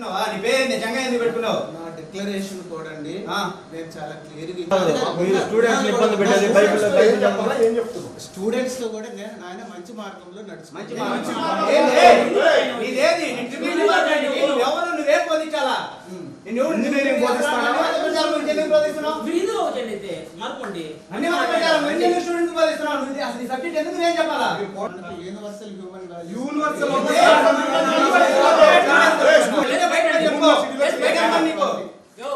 పెట్టుకున్నావా నీ పేరు నిజంగా ఎందుకు పెట్టుకున్నావు నా డిక్లరేషన్ కూడా అండి. నేను చాలా క్లియర్ మీరు స్టూడెంట్స్ ఇబ్బంది పెట్టేది బైబిల్ బైబిల్ చెప్పాలా? ఏం చెప్తున్నావు స్టూడెంట్స్తో కూడా నేను ఆయన మంచి మార్గంలో మంచి నడుచుకుంటాను మాట. ఏంది? నీదేది? నీ డిగ్రీ డిపార్ట్మెంట్కి నువ్వెవరు? నువ్వేం బోధించాలా? నిన్ను ఎవరు ఇంజనీరింగ్ బోధిస్తానా? అన్ని మత ప్రచారం గురించి ఎందుకు బోధిస్తున్నావు? మీరు ఇందులో వచ్చండి అయితే మార్కోండి అన్ని మత ప్రచారం గురించి ఎందుకు స్టూడెంట్స్ బోధిస్తున్నావు? నువ్వు ఇది- అసలు ఈ సబ్జెక్ట్ ఎందుకు నేను చెప్పాలా? యూనివర్సల్ హ్యూమన్ యూనివర్సల్ లేదా బయట చెప్పుకో. బయట రమ్మని నీకు. యో, లేదు బయట. లేదు బయట. పుస్తకం, పుస్తకం చూడండి.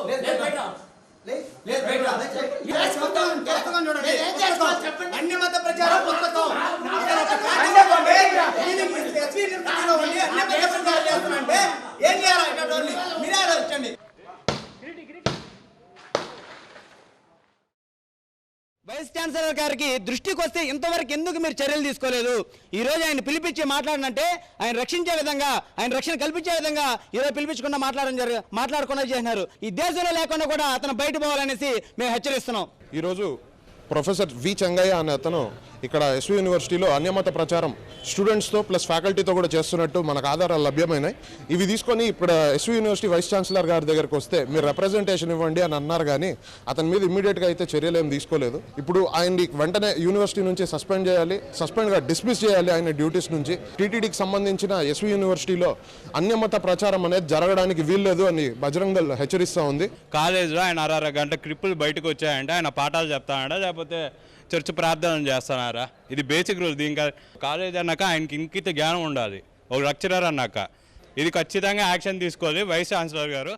అన్ని మత ప్రచారం పుస్తకం. అన్ని మత ఇది మీ ఎస్వీ నిర్మాణంలో ఉండి అన్ని మత ప్రచారం చేస్తున్నారంటే ఏం చేయాలి ఇటువంటి వాళ్ళని? మీరే ఆలోచించండి వైస్ ఛాన్సలర్ గారికి దృష్టికి వస్తే ఇంతవరకు ఎందుకు మీరు చర్యలు తీసుకోలేదు? ఈ రోజు ఆయన పిలిపించి మాట్లాడినంటే ఆయన రక్షించే విధంగా ఆయన రక్షణ కల్పించే విధంగా ఈరోజు పిలిపించకుండా మాట్లాడడం జరిగి మాట్లాడకుండా చేసినారు. ఈ దేశంలో లేకుండా కూడా అతను బయట పోవాలనేసి మేము హెచ్చరిస్తున్నాం. ఈరోజు ప్రొఫెసర్ వి చెంగయ్య అనే అతను ఇక్కడ ఎస్వి యూనివర్సిటీలో అన్యమత ప్రచారం స్టూడెంట్స్తో ప్లస్ ఫ్యాకల్టీతో కూడా చేస్తున్నట్టు మనకు ఆధారాలు లభ్యమైనాయి. ఇవి తీసుకొని ఇప్పుడు ఎస్వి యూనివర్సిటీ వైస్ ఛాన్సలర్ గారి దగ్గరికి వస్తే మీరు రిప్రజెంటేషన్ ఇవ్వండి అని అన్నారు కానీ అతని మీద ఇమీడియట్గా అయితే చర్యలు ఏం తీసుకోలేదు. ఇప్పుడు ఆయన్ని వెంటనే యూనివర్సిటీ నుంచి సస్పెండ్ చేయాలి సస్పెండ్గా డిస్మిస్ చేయాలి ఆయన డ్యూటీస్ నుంచి. టీటీడీకి సంబంధించిన ఎస్వి యూనివర్సిటీలో అన్యమత ప్రచారం అనేది జరగడానికి వీల్లేదు అని బజరంగల్ హెచ్చరిస్తూ ఉంది. కాలేజ్లో ఆయన అరవై గంట క్రిప్పులు బయటకు వచ్చాయంటే ఆయన పాఠాలు చెప్తానంట లేకపోతే చర్చ్ ప్రార్థన చేస్తున్నారా? ఇది బేసిక్ రూల్ దీనికి కాలేజ్ అన్నాక ఆయనకి ఇంకిత జ్ఞానం ఉండాలి. ఒక లెక్చరర్ అన్నాక. ఇది ఖచ్చితంగా యాక్షన్ తీసుకోవాలి వైస్ ఛాన్సలర్ గారు.